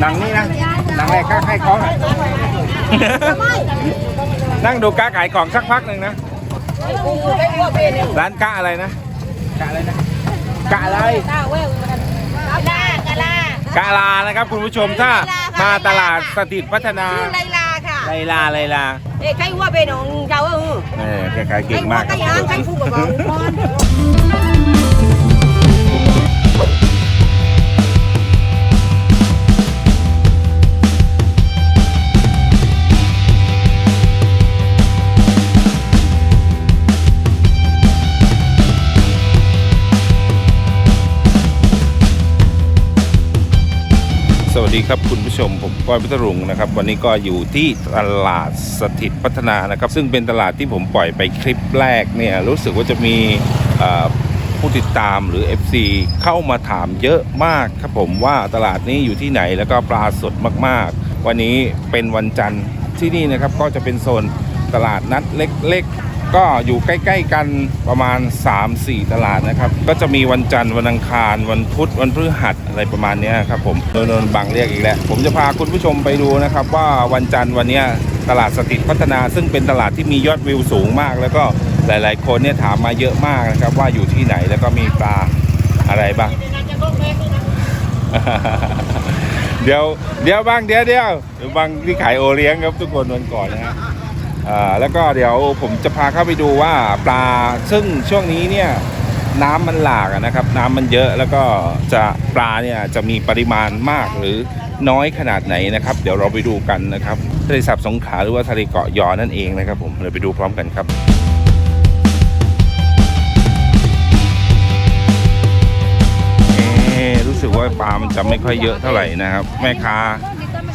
หนังนี่นะหนังอะไรก้าขายของอะนั่งดูก้าขายของสักพักหนึ่งนะร้านก้าอะไรนะก้าอะไรนะก้าอะไรลากะลากาลานะครับคุณผู้ชมถ้ามาตลาดสถิตพัฒนาชื่อไลลาค่ะไลลาไลลาเอ้ใครว่าเป็นของเจ้าเออเออแกขายเก่งมากคใครรับ สวัสดีครับคุณผู้ชมผมก้อยพิทรุงนะครับ วันนี้ก็อยู่ที่ตลาดสถิตพัฒนานะครับ ซึ่งเป็นตลาดที่ผมปล่อยไปคลิปแรกเนี่ยรู้สึกว่าจะมีผู้ติดตามหรือ FC เข้ามาถามเยอะมากครับผมว่าตลาดนี้อยู่ที่ไหนแล้วก็ปลาสดมากๆ วันนี้เป็นวันจันทร์ที่นี่นะครับก็จะเป็นโซนตลาดนัดเล็กๆ ก็อยู่ใกล้ ๆ กันประมาณ 3-4 ตลาดนะครับ ก็จะมีวันจันทร์วันอังคาร วันพุธวันพฤหัสอะไรประมาณนี้ครับผมโดนบังเรียกอีกแล้ว ผมจะพาคุณผู้ชมไปดูนะครับ ว่าวันจันทร์วันนี้ตลาดสถิพัฒนาซึ่งเป็นตลาดที่มียอดวิวสูงมาก แล้วก็หลาย ๆ คนเนี่ยถามมาเยอะมากนะครับ ว่าอยู่ที่ไหนแล้วก็มีปลาอะไรบ้างเดี๋ยวเดี๋ยวบางเดี๋ยวเดี๋ยวเดี๋ยวบางที่ขายโอเลี้ยงครับทุกคนวันก่อนนะฮะอ่า แล้วก็เดี๋ยวผมจะพาเข้าไปดูว่าปลาซึ่งช่วงนี้เนี่ยน้ำมันหลากนะครับ น้ำมันเยอะแล้วก็จะปลาเนี่ยจะมีปริมาณมากหรือน้อยขนาดไหนนะครับ เดี๋ยวเราไปดูกันนะครับทะเลสาบสงขลาหรือว่าทะเลเกาะยอนั่นเองนะครับ ผมเราไปดูพร้อมกันครับเอรู้สึกว่าปลามันจะไม่ค่อยเยอะเท่าไหร่นะครับ แม่ค้า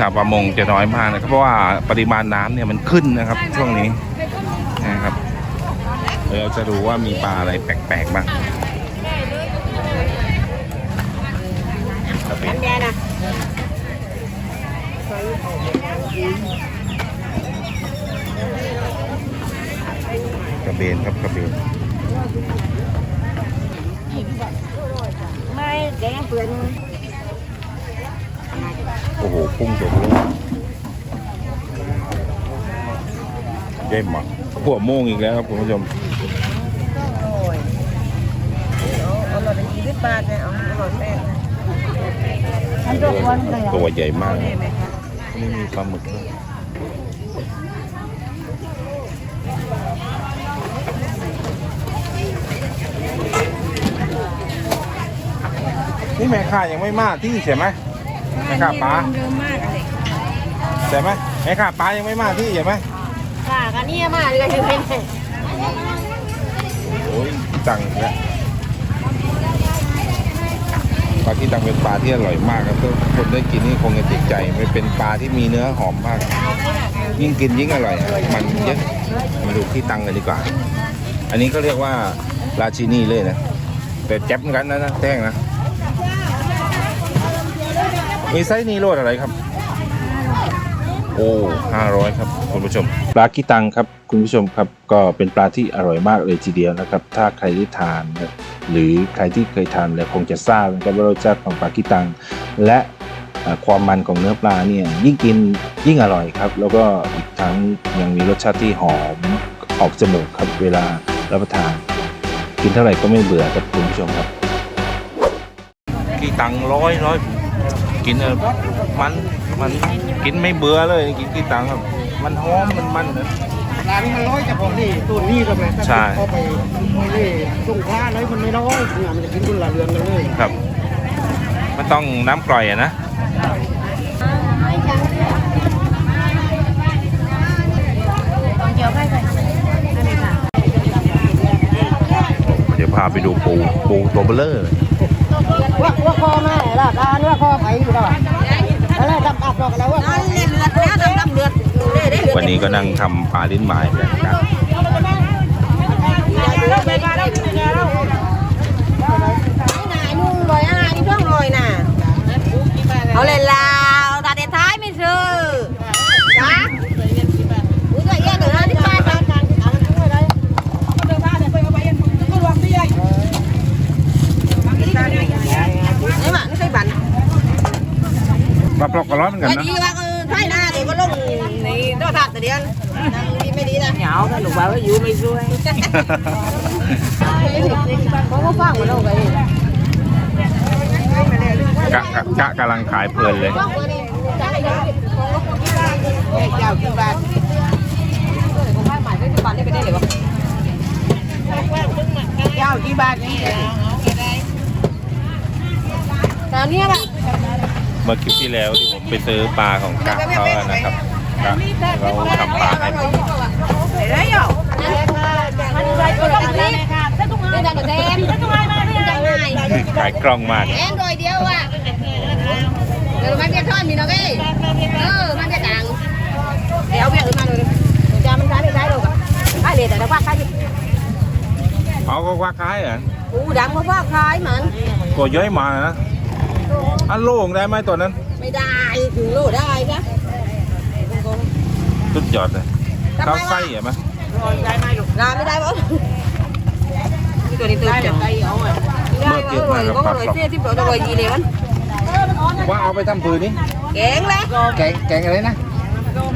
ชาวประมงจะน้อยมากนะครับเพราะว่าปริมาณน้ำเนี่ยมันขึ้นนะครับ ช่วงนี้นะครับเราจะดูว่ามีปลาอะไรแปลกๆบ้างเนี้ยนกระเบนครับกระเบน ไม่แกงเปลือน โอ้โหพุ่งตัวลูก เย่มอะหัวโมงอีกแล้วครับคุณผู้ชมโอ้ยเอาหลอดยี่สิบบาทเนี่ยเอาหลอดแป้งนะฉันตัวคนเลยตัวใหญ่มากเห็นไหมคะนี่มีปลาหมึกด้วยนี่แม่ค้ายังไม่มาที่ใช่ไหมแม่ค้าปลาเดิมมากเลยใช่ไหมแม่ค้าปลายังไม่มาที่ใช่ไหม อันนี่มาเลยเป็นโอ้ยตังแล้วปลาที่ตังเป็นปลาที่อร่อยมากครับทุกคนได้กินนี่คงจะติดใจมันเป็นปลาที่มีเนื้อหอมมาก ยิ่งกินยิ่งอร่อยมันเยอะมาดูที่ตังกันดีกว่า อันนี้ก็เรียกว่าราชินีเลยนะแต่แจ๊บเหมือนกันนะนะแท่งนะมีไซส์นี้โลดอะไรครับ โอ้ห้าร้อยครับคุณผู้ชม ปลากีตังครับคุณผู้ชมครับก็เป็นปลาที่อร่อยมากเลยทีเดียวนะครับ ถ้าใครได้ทานนะหรือใครที่เคยทานแล้วคงจะทราบนะครับว่ารสชาติของปลากีตัง และเอ่อความมันของเนื้อปลาเนี่ยยิ่งกินยิ่งอร่อยครับ แล้วก็อีกทั้งยังมีรสชาติที่หอมออกจมูกครับเวลารับประทาน กินเท่าไหร่ก็ไม่เบื่อครับคุณผู้ชมครับกีตังร้อยร้อย กินเออมันมันกินไม่เบื่อเลยกินกีตังครับ มันหอมมันมันนะร้านนี้มันร้อยจากของนี่ตัวนี้ก็แบบถ้าใช่เข้าไปนี่ส่งค้าเลยมันไม่ร้อยเนี่ยมันจะกินคนละเรือนกันเลยครับมันต้องน้ำกร่อยอะนะเดี๋ยวไปกันอันนี้ค่ะเดี๋ยวพาไปดูปูปูตัวเบลเลอร์เลยว่าว่าคอมา ล่ะการว่าคอไผ่อยู่แล้วแล้วดับดับดอกแล้วว่าเลือดแล้วดำดำเลือดวันนี้ก็นั่งทำปลาลิ้นไม้กันครับเอาเลยล่ะวตาเด็ดท้ายไม่ซื้อจ้าอุ้ยก็เยี่ยเดือดที่ป้าจ้าการที่ทำทั้งเลยนี่มาไม่ใช่บัน ปลาปลอ กก็ร้อนเหมือนกันไม่นะดีว่าเออใช่หน้าเดี๋ยวก็ลงในโทรทัศน์แต่เดียวนั่งดีไม่ดีนะเหงาถ้าหนูว่าอยู่ไม่ช่วยเพราะว่าฟังมาแล้วไงกะกะกะกำลังขายเพลินเลยฟังมานี่จ้าไอ้เจ้ากี่บาทของบ้านใหม่ได้กี่บาทได้ไปได้เลยวะเจ้ากี่บาทนี่แต่อันเนี้ยแบบเมื่อคลิปที่แล้วที่ผม ไปซื้อปลาของกะเขาอะนะครับกะเราทำปลาให้ผมเดี๋ยวเดี๋ยวมันไรก็ต้องรีบไม่ได้แต่แดงไม่ได้ง่ายขายกล้องมากแอนโดยเดียวอะเดี๋ยวมันจะทอดมีน้องเอ้ยเออมันจะดังเดี๋ยวเบี้ยขึ้นมาเลยจามันใช้ไม่ใช้หรอกไอ้เด็ดแต่ว่าใครเอาก็ว่าขายเหรอะอู้ดังเพราะว่าคล้ายมันก็ย้อยมานะอันโล่งได้ไหมตัวนั้นไม่ ได้ถึงโลได้นะสุดยอดเลยข้าวไส้เหรอไหมลาไม่ได้ปะตัวนี้ตัวเจ็บได้เอาอะได้ก็เลยก็เลยเสียที่ปลดเลยยีเลยมันว่าเอาไปทำปืนนี่แกงเลยแกงแกงอะไรนะ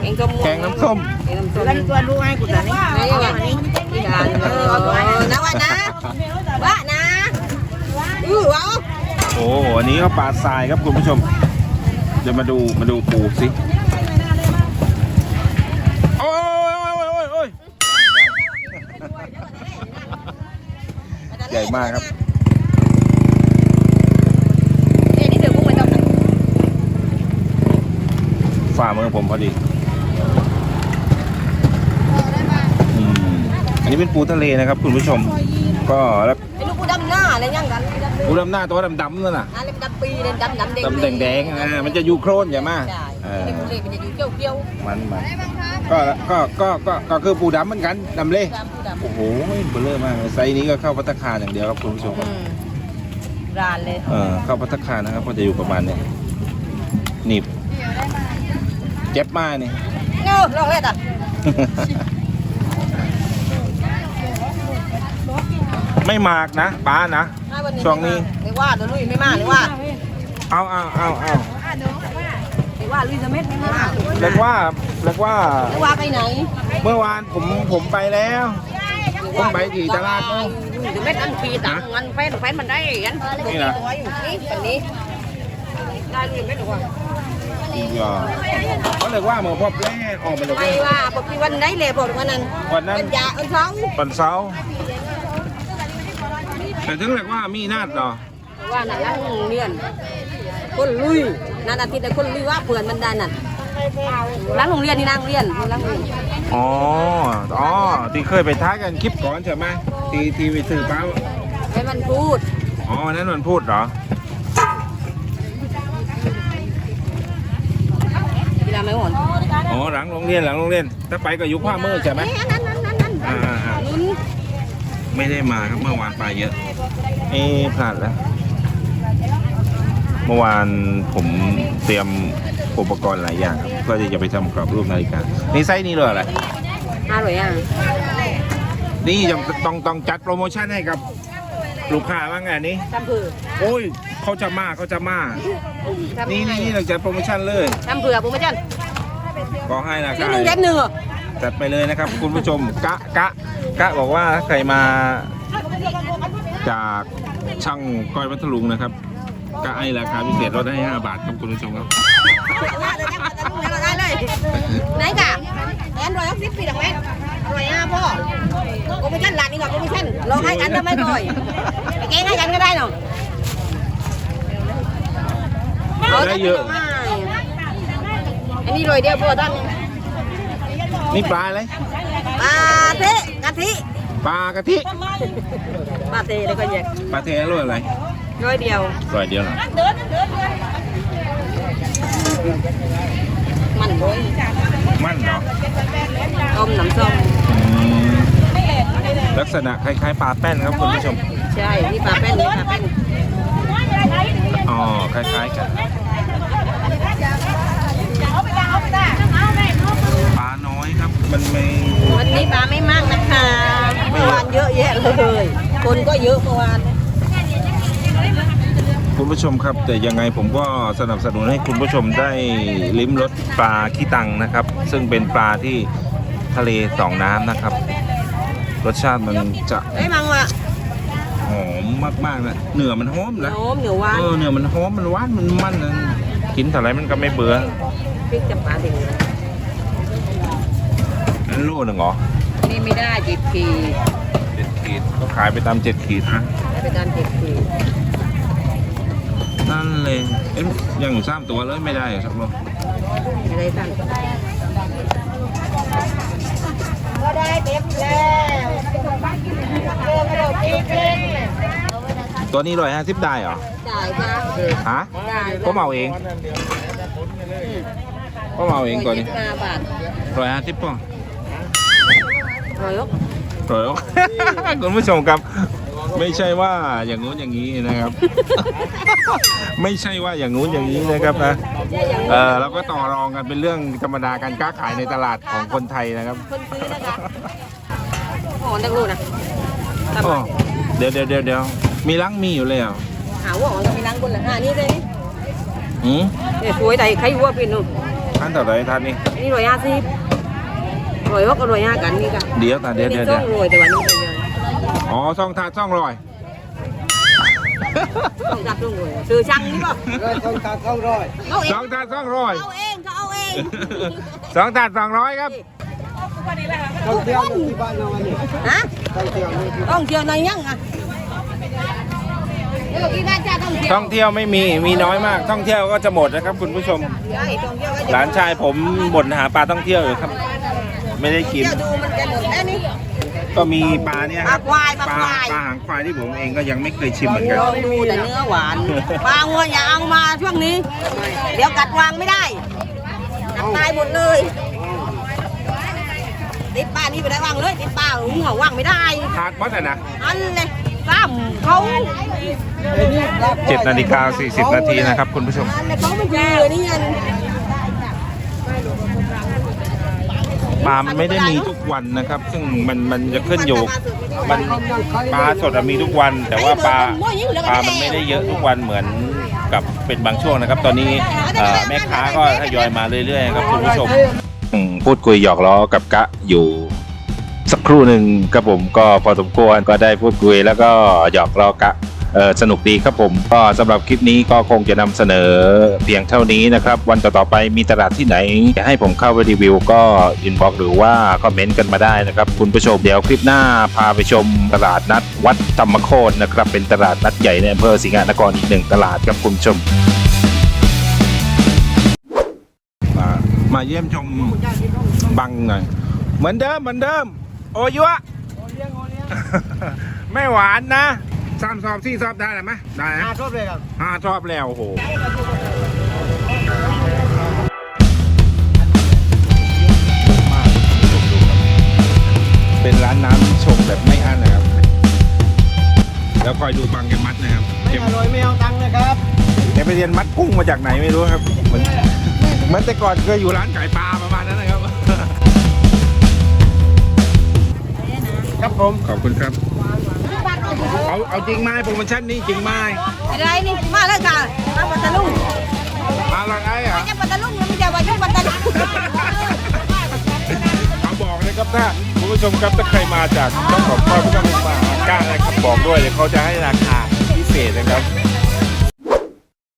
แกงส้มแกงน้ำส้มแกงน้ำส้มแล้วตัวลูกไอ้กูตอนนี้นี่ไงนี่งานเออนะว่านะว่านะอือว้าวโอ้โหอันนี้ก็ปลาทรายครับคุณผู้ชม เดี๋ยวมาดูมาดูปูสิ โอ้ยโอ้ยโอ้ยโอ้ยใหญ่มากครับเอ้นี่เสือกุ้งไม่ต้องฝ่ามือผมพอดีอืมอันนี้เป็นปูทะเลนะครับ คุณผู้ชม ก็แล้ว ไอ้ลูกกูดำหน้าอะไรยังกัน ปูดำหน้าตัวดำๆนั่นน่ะอะไรดำปีเลยดำดำแดงดำแดงๆอ่ามันจะอยู่โครนใช่ไหมใช่เออไอ้กูเลยมันจะอยู่เกี้ยวเกี้ยวมันมันก็ก็ก็ก็ก็คือปูดำเหมือนกันดำเล่ดำกูดำโอ้โหเบลอมากเลยไซส์นี้ก็เข้าพัตตาคารอย่างเดียวครับคุณผู้ชมครับร้านเลยเออเข้าพัตตาคารนะครับก็จะอยู่ประมาณเนี้ยหนีบเจ็บมากนี่เนาะลองเลยอะ ไม่มากนะป้านะช่วงนี้ไม่ว่าเดี๋ยวลุยไม่มาเลยว่าเอาเอาเอาเอาไม่ว่าลุยจะเม็ดไม่มาเรียกว่าเรียกว่าไม่ว่าไปไหนเมื่อวานผมผมไปแล้ว ผมไปที่ตลาดนู้นเดี๋ยวเม็ดอันปีตังมันแฟนแฟนมันได้ยันนี่นะตัวอยู่นี่แบบนี้ได้ลุยเม็ดหรือว่าอีกอะเขาเรียกว่าเมื่อพบแรกออกมาเลยไม่ว่าปกติวันไหนเลยบอกวันนั้นวันนั้นวันยาอันเช้าวันเสาร์ แต่ถึงเรียกว่ามีนาดเหรอว่านั่นนั่งเรียนคนลุยนั่นอาทิตย์แต่คนลุยว่าเพื่อนมันได้นั่นร้านโรงเรียนนี่นั่งเรียนร้านโรงเรียนอ๋ออ๋อที่เคยไปท้ากันคลิปก่อนใช่ไหมที่ที่ไปซื้อเป้าให้มันพูดอ๋อวันนั้นมันพูดเหรอเวลาไม่หวนอ๋อหลังโรงเรียนหลังโรงเรียนถ้าไปก็อยู่ขวามือใช่ไหมนั่นนั่นนั่นนั่นอ่าอ่าอ่าลุ้นไม่ได้มาครับเมื่อวานไปเยอะ เอ๊ะพลาดแล้ว เมื่อวานผมเตรียมอุปกรณ์หลายอย่างครับเพื่อที่จะไปทำกรอบรูปนาฬิกานี่ไซส์นี้เลยอะไรห้าร้อยอะนี่จะต้องต้องจัดโปรโมชั่นให้กับลูกค้าบ้างไงนี้จำเผือโอ้ยเขาจะมาเขาจะมา นี่นี่นี่เราจัดโปรโมชั่นเลยจำเผือผมไม่จันก็ให้ราซื้อคาหนึ่งแถมหนึ่งเหรอจัดไปเลยนะครับ คุณผู้ชมกะกะกะบอกว่าถ้าใครมา จากช่างก้อยพัทลุงนะครับกะให้ราคาพิเศษลดให้ 5 บาทครับคุณผู้ชมครับได้เลยไหนกะแอนร้อยหกสิบปีดังแม่ร้อยห้าพ่อโปรโมชั่นหลานนี่ก่อนโปรโมชั่นลองให้กันทำไมก่อยไปแกงให้กันก็ได้เนาะได้เยอะอันนี้รอยเดียวพอท่านนี่ปลาอะไรปลาเทะกะทิ ปลากะทิปลาเทแล้วก็แยกปลาเทอร่อยอะไรร้อยเดียวร่อยเดียวเหรอมันด้วยมั่นเหรอต้มน้ำส้มอืมลักษณะคล้ายๆปลาแป้นครับคุณผู้ชม ใช่นี่ปลาแป้นนี่ปลาแป้นอ๋อคล้ายๆกันปลาน้ อยครับ มันไม่วันนี้ปลาไม่มากนะคะเมื่อวานเยอะแยะเลย คนก็เยอะเมื่อวานปูคุณผู้ชมครับ แต่ยังไงผมก็สนับสนุนให้คุณผู้ชมได้ลิ้มรสปลาขี้ตังนะครับ ซึ่งเป็นปลาที่ทะเลสองน้ำนะครับ รสชาติมันจะ Đấy mong ạ หอมมากๆนะเนื้อมันหอมนะ Ốm nhiều เอ quá อเนื้อมันหอมมันหวานมันมันนะกินเท่าไรมันก็ไม่เบื่อ Biết chập bả thì อัน โลหนึ่งเหรอ Đi mới đa dịp thì เจ็ดขีดก็ขายไปตามเจ็ดขีดนะ Phải đan dịp thì นั่นเลย เอ๊ะยังอยู่สามตัวเลยไม่ได้เหรอครับลูก Cái đây thằng ก็ได้เต็มแล้วเดินกระโดดปีกเล่นตัวนี้ร้อยห้าสิบได้เหรอ Đại ra ฮะ Đại ก็เมาเองก็เมาเองตัวนี้ Ba bạc ร้อยห้าสิบป่ะ Rồi ốc ร้อยคุณผู้ชมครับ ไม่ใช่ว่าอย่างงู้นอย่างนี้นะครับ ไม่ใช่ว่าอย่างงู้นอย่างนี้นะครับนะเออเราก็ต่อรองกันเป็นเรื่องธรรมดาการค้าขายในตลาดของคนไทยนะครับ Phân phi đó cả Ổn đang luôn nè โอ้เดี๋ยวเดี๋ยวเดี๋ยวเดี๋ยวมีลังมีอยู่เลยเหรอ Hảo ổn là mình đang quân là À đi đây อืม Để suối đây khay hua pin luôn ท่านต่อไปท่านนี่ Đi rồi ha dịp Rồi ốc rồi ha cắn đi cả เดี๋ยวตาเดี๋ยว Đi เดี๋ยวเดี๋ยว xong rồi thì bạn đi bây giờ อ๋อซ่องทาซ่องลอย Không giặt luôn rồi Từ trăng đi vào ร้อยต้องการเข้าร้อย Ốc สองทาซ่องลอย Ốc em cho ốc em สองถาดสองร้อยครับต้องเที่ยวที่บ้านเราเนี่ย Hả? ต้องเที่ยวนี่ที่ Ông chiều này nhá à Đây là cái ba cha ông chiều ท่องเที่ยวไม่มีมีน้อยมาก ท่องเที่ยวก็จะหมดนะครับคุณผู้ชม Đấy, ông chiều cái หลานชายผมบ่นหาปลาท่องเที่ยวอยู่ครับ ไม่ได้กิน Chiều dù mình cái một đấy đi ก็มีปลาเนี่ยครับปลาควายปลาปลาควาย ปลาหางควายที่ผมเองก็ยังไม่เคยชิมเหมือนกัน ลองดูแต่เนื้อหวานปลางัวอย่าเอามาช่วงนี้ เดี๋ยวกัดวางไม่ได้กัดตายหมดเลยติดป้านี่ไปได้วางเลยติดป้าหัววางไม่ได้ ทาดมดอะนะ อันเลยซ้ำเขาเจ็ดนาฬิกาสี่สิบนาทีนะครับคุณผู้ชม อันเลยเขาไม่เจอนี่ยัน ปลามันไม่ได้มีทุกวันนะครับ ซึ่งมันมันจะขึ้นอยู่มันปลาสดอะมีทุกวัน แต่ว่าปลาปลามันไม่ได้เยอะทุกวันเหมือนกับเป็นบางช่วงนะครับ ตอนนี้แม่ค้าก็ทยอยมาเรื่อยๆครับคุณผู้ชมพูดคุยหยอกล้อกับกะอยู่สักครู่หนึ่งครับผมก็พอสมควรก็ได้พูดคุยแล้วก็หยอกล้อกะ สนุกดีครับผมก็สำหรับคลิปนี้ก็คงจะนำเสนอเพียงเท่านี้นะครับ วันต่อๆไปมีตลาดที่ไหนให้ผมเข้าไปรีวิว ก็อินบ็อกหรือว่าคอมเมนต์กันมาได้นะครับ คุณผู้ชมเดี๋ยวคลิปหน้าพาไปชมตลาดนัดวัดธรรมโคตนะครับเป็นตลาดนัดใหญ่ในอำเภอสิงห์นครอีกหนึ่งตลาดครับคุณผู้ชมมามาเยี่ยมชมบังหน่อยเหมือนเดิมเหมือนเดิม โอยัวไม่หวานนะ สามสอบสี่สอบได้ไหมได้อานะ ชอบเลยครับ ห้าชอบแล้วโอ้โหเป็นร้านน้ำชงแบบไม่อั้นนะครับ แล้วคอยดูบังแกมัดนะครับไม่แกอร่อยไม่เอาตังค์นะครับแกไปเรียนมัดกุ้งมาจากไหนไม่รู้ครับเหมือนเหมือนแต่ก่อนเคยอยู่ร้านขายปลาประมาณนั้นนะครับ ครับผม ขอบคุณครับ เอาเอาจริงไหมโปรโมชั่นนี้จริงไหมอะไรนี่มาเลยค่ะมาปัตตาลุงมาละไงอะยังปัตตาลุงยังไม่จะว่ายังปัตตาลุงเขาบอกเลยครับถ้าคุณผู้ชมครับถ้าใครมาจากต้องขอบพ่อผู้ชมมาก้านะครับบอกด้วยเดี๋ยวเขาจะให้ราคาพิเศษนะครับ